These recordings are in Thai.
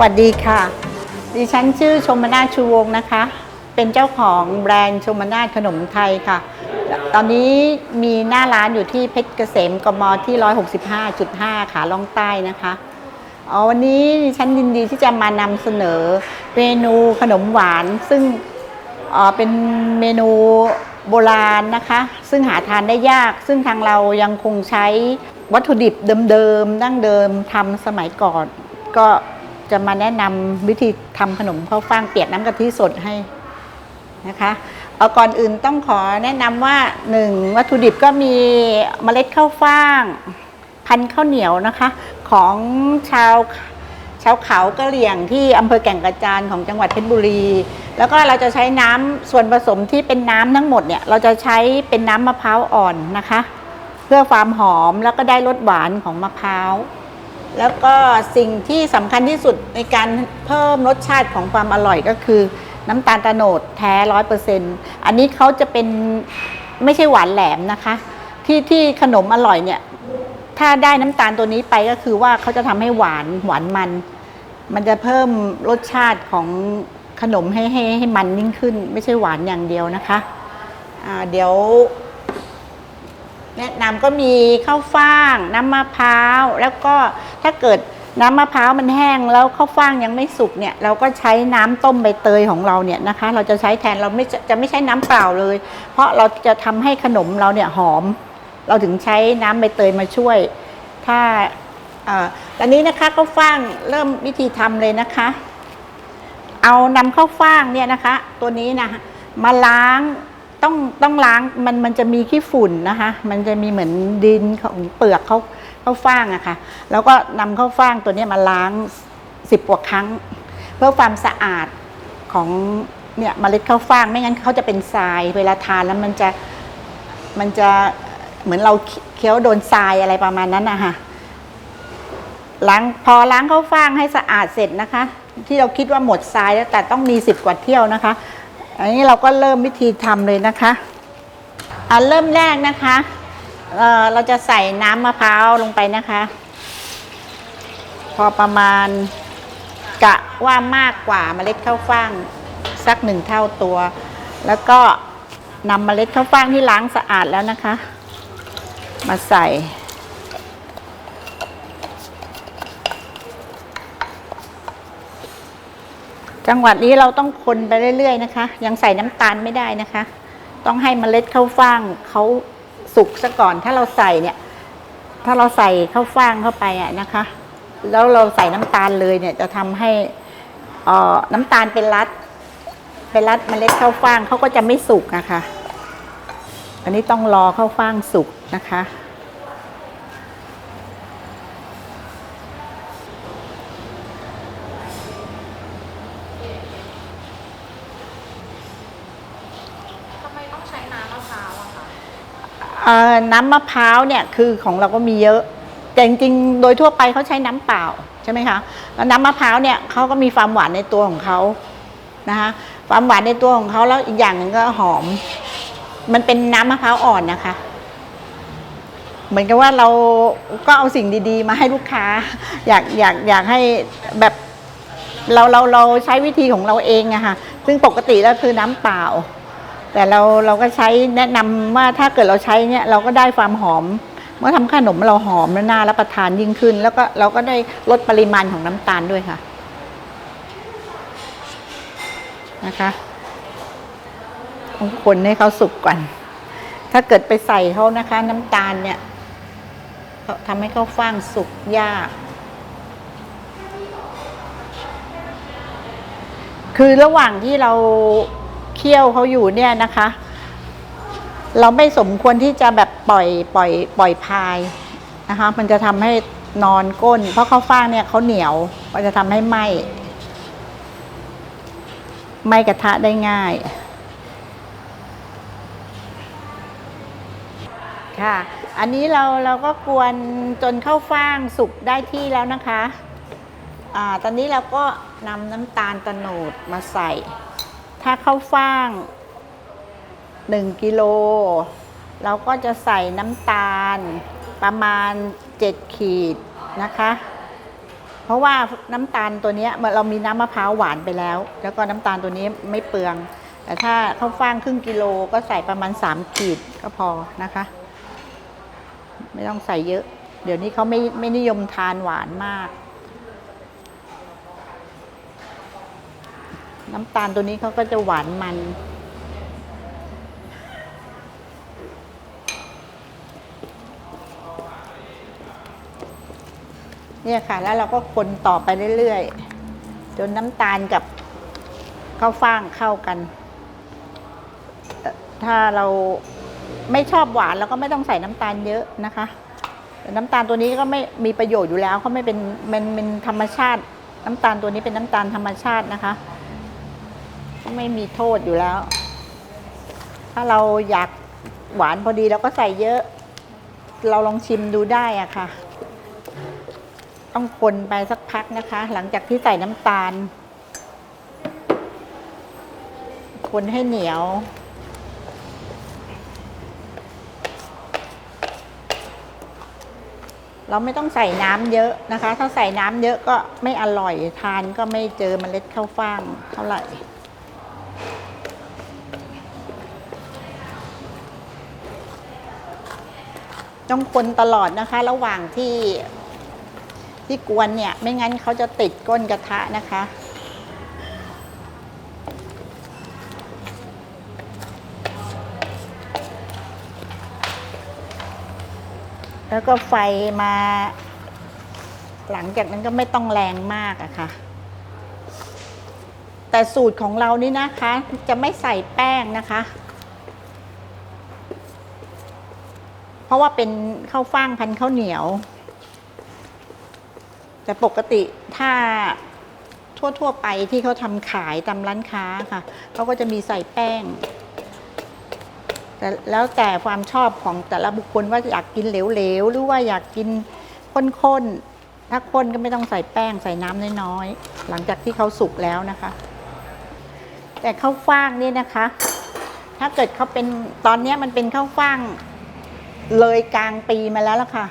วัสดีค่ะ ดิฉันชื่อชมนาถชูวงศ์นะคะ เป็นเจ้าของแบรนด์ชมนาถขนมไทยค่ะ ตอนนี้มีหน้าร้านอยู่ที่เพชรเกษมกมที่ 165.5 ขาล่องใต้นะคะอ๋อวันนี้ดิฉันยินดีที่จะมานำเสนอเมนูขนมหวาน ซึ่งเออเป็นเมนูโบราณนะคะ ซึ่งหาทานได้ยาก ซึ่งทางเรายังคงใช้วัตถุดิบเดิมๆดั้งเดิมทำสมัยก่อน ก็ จะมาแนะนำวิธีทำขนมข้าวฟ่างเปียกน้ำกะทิสดให้นะคะเอาก่อนอื่นต้องขอแนะนำว่าหนึ่งวัตถุดิบก็มีเมล็ดข้าวฟ่าง พันข้าวเหนียวนะคะ ของชาวชาวเขากะเหรี่ยงที่อำเภอแก่งกระจานของจังหวัดเพชรบุรี แล้วก็เราจะใช้น้ำส่วนผสมที่เป็นน้ำทั้งหมดเนี่ยเราจะใช้เป็นน้ำมะพร้าวอ่อนนะคะ เพื่อความหอมแล้วก็ได้รสหวานของมะพร้าว แล้วก็สิ่งที่สำคัญที่สุดในการเพิ่มรสชาติของความอร่อยก็คือน้ำตาลตะโนดแท้ร้อยเปอร์เซ็นต์อันนี้เขาจะเป็นไม่ใช่หวานแหลมนะคะ ที่ที่ขนมอร่อยเนี่ย ถ้าได้น้ำตาลตัวนี้ไปก็คือว่าเขาจะทำให้หวานหวานมัน มันจะเพิ่มรสชาติของขนมให้ให้ให้มันยิ่งขึ้น ไม่ใช่หวานอย่างเดียวนะคะอ่าเดี๋ยว แนะนำก็มีข้าวฟ่าง น้ำมะพร้าว แล้วก็ถ้าเกิดน้ำมะพร้าวมันแห้งแล้วข้าวฟ่างยังไม่สุกเนี่ยเราก็ใช้น้ำต้มใบเตยของเราเนี่ยนะคะ เราจะใช้แทนเราไม่จะไม่ใช้น้ำเปล่าเลย เพราะเราจะทำให้ขนมเราเนี่ยหอม เราถึงใช้น้ำใบเตยมาช่วย ถ้าอ่าตอนนี้นะคะข้าวฟ่างเริ่มวิธีทำเลยนะคะ เอานำข้าวฟ่างเนี่ยนะคะ ตัวนี้นะมาล้าง ต้องต้องล้างมันมันจะมีขี้ฝุ่นนะคะ มันจะมีเหมือนดินของเปลือกเขาข้าวฟ่างอะค่ะ แล้วก็นำข้าวฟ่างตัวนี้มาล้างสิบกว่าครั้ง เพื่อความสะอาดของเนี่ยเมล็ดข้าวฟ่างไม่งั้นเขาจะเป็นทราย เวลาทานแล้วมันจะมันจะเหมือนเราเคี้ยวโดนทรายอะไรประมาณนั้นนะคะล้างพอล้างข้าวฟ่างให้สะอาดเสร็จนะคะ ที่เราคิดว่าหมดทรายแล้วแต่ต้องมีสิบกว่าเที่ยวนะคะ อันนี้เราก็เริ่มวิธีทำเลยนะคะอะเริ่มแรกนะคะเอ่อเราจะใส่น้ำมะพร้าวลงไปนะคะ พอประมาณกะว่ามากกว่าเมล็ดข้าวฟ่างสักหนึ่งเท่าตัว แล้วก็นำเมล็ดข้าวฟ่างที่ล้างสะอาดแล้วนะคะ มาใส่ จังหวัดนี้เราต้องคนไปเรื่อยๆนะคะ ยังใส่น้ำตาลไม่ได้นะคะ ต้องให้เมล็ดข้าวฟ่างเขาสุกซะก่อนถ้าเราใส่เนี่ย ถ้าเราใส่ข้าวฟ่างเข้าไปอะนะคะ แล้วเราใส่น้ำตาลเลยเนี่ยจะทำให้อ่อน้ำตาลเป็นรัดเป็นรัดเมล็ดข้าวฟ่างเขาก็จะไม่สุกนะคะ อันนี้ต้องรอข้าวฟ่างสุกนะคะ ทำไมต้องใช้น้ำมะพร้าวอะคะ เอ่อ น้ำมะพร้าวเนี่ยคือของเราก็มีเยอะแต่จริงๆโดยทั่วไปเขาใช้น้ำเปล่าใช่ไหมคะแล้วน้ำมะพร้าวเนี่ยเขาก็มีความหวานในตัวของเขานะคะความหวานในตัวของเขาแล้วอีกอย่างหนึ่งก็หอม มันเป็นน้ำมะพร้าวอ่อนนะคะ เหมือนกับว่าเราก็เอาสิ่งดี ๆ มาให้ลูกค้า อยากอยากอยากให้แบบเราเราเราใช้วิธีของเราเองอะค่ะซึ่งปกติแล้วคือน้ำเปล่า แต่เราเราก็ใช้แนะนำว่าถ้าเกิดเราใช้เนี่ยเราก็ได้ความหอม เมื่อทำขนมเราหอมและน่ารับประทานยิ่งขึ้น แล้วก็เราก็ได้ลดปริมาณของน้ำตาลด้วยค่ะนะคะต้องคนให้เขาสุกก่อน ถ้าเกิดไปใส่เขานะคะ น้ำตาลเนี่ยเขาทำให้เขาฟ่างสุกยากคือระหว่างที่เรา เคี่ยวเขาอยู่เนี่ยนะคะ เราไม่สมควรที่จะแบบปล่อยปล่อยปล่อยพายนะคะ มันจะทำให้นอนก้น เพราะข้าวฟ่างเนี่ยเขาเหนียว มันจะทำให้ไหม้ไหม้กระทะได้ง่าย ค่ะ อันนี้เราเราก็กวนจนข้าวฟ่างสุกได้ที่แล้วนะคะ อ่า ตอนนี้เราก็นำน้ำตาลตะโนดมาใส่ ถ้าข้าวฟ่าง 1 กิโล เราก็จะใส่น้ำตาลประมาณ 7 ขีดนะคะ เพราะว่าน้ำตาลตัวนี้เรามีน้ำมะพร้าวหวานไปแล้ว แล้วก็น้ำตาลตัวนี้ไม่เปลือง แต่ถ้าข้าวฟ่างครึ่งกิโลก็ใส่ประมาณ 3 ขีดก็พอนะคะ ไม่ต้องใส่เยอะ เดี๋ยวนี้เขาไม่ไม่นิยมทานหวานมาก น้ำตาลตัวนี้เขาก็จะหวานมัน เนี่ยค่ะ แล้วเราก็คนต่อไปเรื่อยๆ จนน้ำตาลกับข้าวฟ่างเข้ากันเอ่ถ้าเราไม่ชอบหวานเราก็ไม่ต้องใส่น้ำตาลเยอะนะคะน้ำตาลตัวนี้ก็ไม่มีประโยชน์อยู่แล้วเขาไม่เป็นมันเป็นธรรมชาติ น้ำตาลตัวนี้เป็นน้ำตาลธรรมชาตินะคะ ไม่มีโทษอยู่แล้ว ถ้าเราอยากหวานพอดีเราก็ใส่เยอะ เราลองชิมดูได้อะค่ะ ต้องคนไปสักพักนะคะ หลังจากที่ใส่น้ำตาล คนให้เหนียวเราไม่ต้องใส่น้ำเยอะนะคะ ถ้าใส่น้ำเยอะก็ไม่อร่อยทานก็ไม่เจอเมล็ดข้าวฟ่างเท่าไหร่ ต้องคนตลอดนะคะ ระหว่างที่ที่กวนเนี่ย ไม่งั้นเขาจะติดก้นกระทะนะคะ แล้วก็ไฟมา หลังจากนั้นก็ไม่ต้องแรงมากอะค่ะ แต่สูตรของเรานี่นะคะ จะไม่ใส่แป้งนะคะ เพราะว่าเป็นข้าวฟ่างพันข้าวเหนียว แต่ปกติถ้าทั่วๆไปที่เขาทำขายตามร้านค้าค่ะเขาก็จะมีใส่แป้ง แต่แล้วแต่ความชอบของแต่ละบุคคลว่าอยากกินเหลวๆหรือว่าอยากกินข้นๆถ้าข้นก็ไม่ต้องใส่แป้งใส่น้ำน้อยๆหลังจากที่เขาสุกแล้วนะคะ แต่ข้าวฟ่างนี่นะคะ ถ้าเกิดเขาเป็นตอนนี้มันเป็นข้าวฟ่าง เลยกลางปีมาแล้วล่ะค่ะ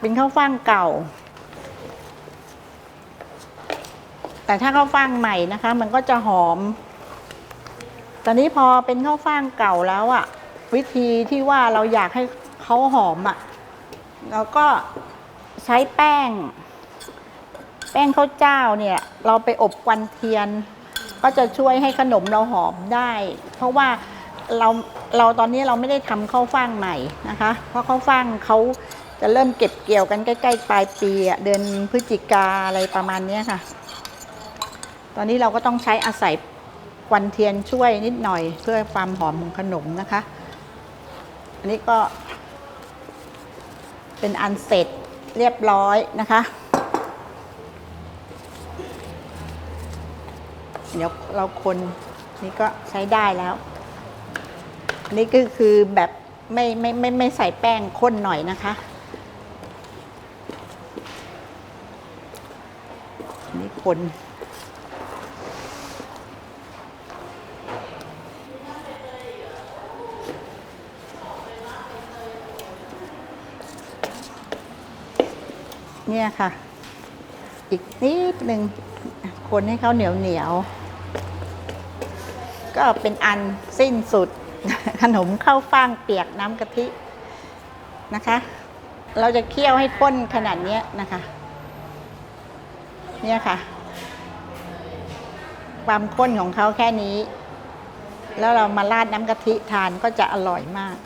เป็นข้าวฟ่างเก่า แต่ถ้าข้าวฟ่างใหม่นะคะ มันก็จะหอม ตอนนี้พอเป็นข้าวฟ่างเก่าแล้วอะวิธีที่ว่าเราอยากให้เขาหอมอะเราก็ใช้แป้ง แป้งข้าวเจ้าเนี่ย เราไปอบควันเทียน ก็จะช่วยให้ขนมเราหอมได้ เพราะว่า เราเราตอนนี้เราไม่ได้ทำข้าวฟ่างใหม่นะคะ เพราะข้าวฟ่างเขาจะเริ่มเก็บเกี่ยวกันใกล้ๆปลายปีเดือนพฤศจิกาอะไรประมาณเนี้ยค่ะ ตอนนี้เราก็ต้องใช้อาศัยควันเทียนช่วยนิดหน่อย เพื่อความหอมของขนมนะคะ อันนี้ก็เป็นอันเสร็จเรียบร้อยนะคะ เดี๋ยวเราคนนี่ก็ใช้ได้แล้ว นนี้ก็คือแบบไม่ไม่ไม่ไม่ใส่แป้งข้นหน่อยนะคะนนี้คนเนี่ยค่ะ อีกนิดหนึ่งคนให้เขาเหนียวเหนียว ก็เป็นอันสิ้นสุด ขนมข้าวฟ่างเปียกน้ำกะทินะคะ เราจะเคี่ยวให้ข้นขนาดนี้นะคะ เนี่ยค่ะ ความข้นของเขาแค่นี้ แล้วเรามาราดน้ำกะทิทานก็จะอร่อยมาก